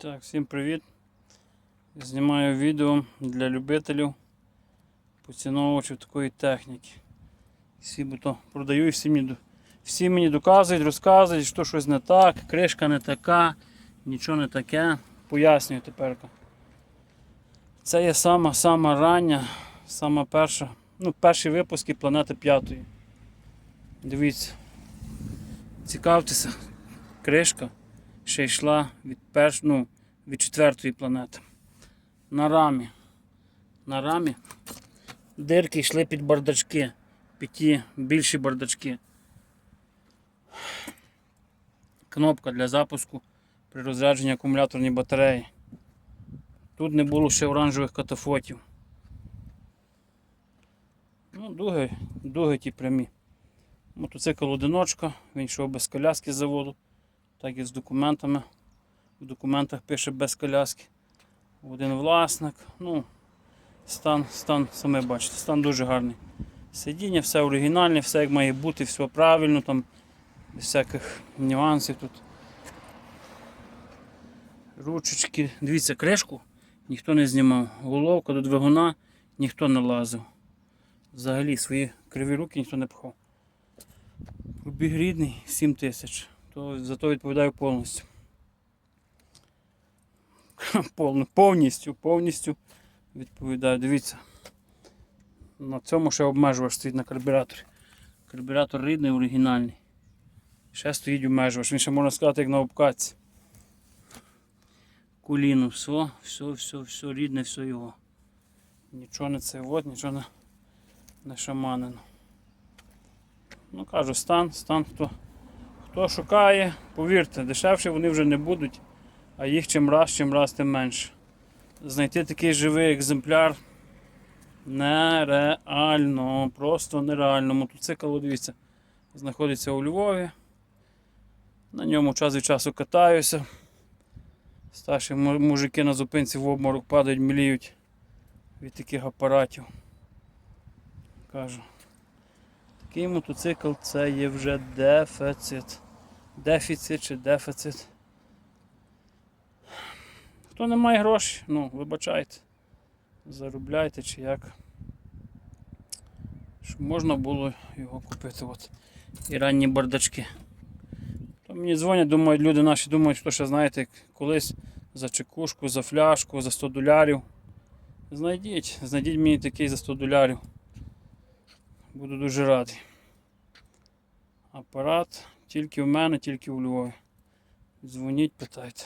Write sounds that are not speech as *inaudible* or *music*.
Так, всім привіт. Знімаю відео для любителів поціновувачів такої техніки. Всі то продаю і всі мені, всі мені доказують, розказують, що щось не так, кришка не така, нічого не таке. Пояснюю тепер. Це є сама сама рання, сама перша, ну, перші випуски планети п'ятої. Дивіться. Цікавтеся, кришка ще йшла від перш, ну, від четвертої планети. На рамі. На рамі дирки йшли під бардачки, під ті більші бардачки. Кнопка для запуску при розрядженні акумуляторної батареї. Тут не було ще оранжевих катафотів. Ну, дуги, дуги ті прямі. Мотоцикл одиночка, він йшов без коляски заводу так і з документами. В документах пише без коляски. Один власник. Ну, стан, стан, саме бачите, стан дуже гарний. Сидіння, все оригінальне, все як має бути, все правильно, там без всяких нюансів тут. Ручечки. Дивіться, кришку ніхто не знімав. Головка до двигуна ніхто не лазив. Взагалі свої криві руки ніхто не пхав. Пробіг рідний 7 тисяч то за то відповідаю повністю. *laughs* Повністю, повністю відповідаю. Дивіться. На цьому ще обмежувач стоїть на карбюраторі. Карбюратор рідний, оригінальний. Ще стоїть обмежувач. Він ще можна сказати, як на обкатці. Куліну, все, все, все, все рідне, все його. Нічого не це, от, нічого не, не шаманено. Ну кажу, стан, стан хто. Хто шукає, повірте, дешевше вони вже не будуть, а їх чим раз, чим раз, тим менше. Знайти такий живий екземпляр нереально, просто нереально. Мотоцикл, от дивіться, знаходиться у Львові. На ньому час від часу катаюся. Старші мужики на зупинці в обморок падають, мліють від таких апаратів. Кажу. Такий мотоцикл це є вже дефіцит. Дефіцит чи дефіцит. Хто не має грошей, ну, вибачайте. Заробляйте чи як. Щоб можна було його купити. От. І ранні бардачки. То мені дзвонять, думають, люди наші думають, що ще знаєте, колись за чекушку, за фляжку, за 100 долярів. Знайдіть, знайдіть мені такий за 100 долярів. Буду дуже радий. Апарат тільки в мене, тільки у Львові. Дзвоніть, питайте.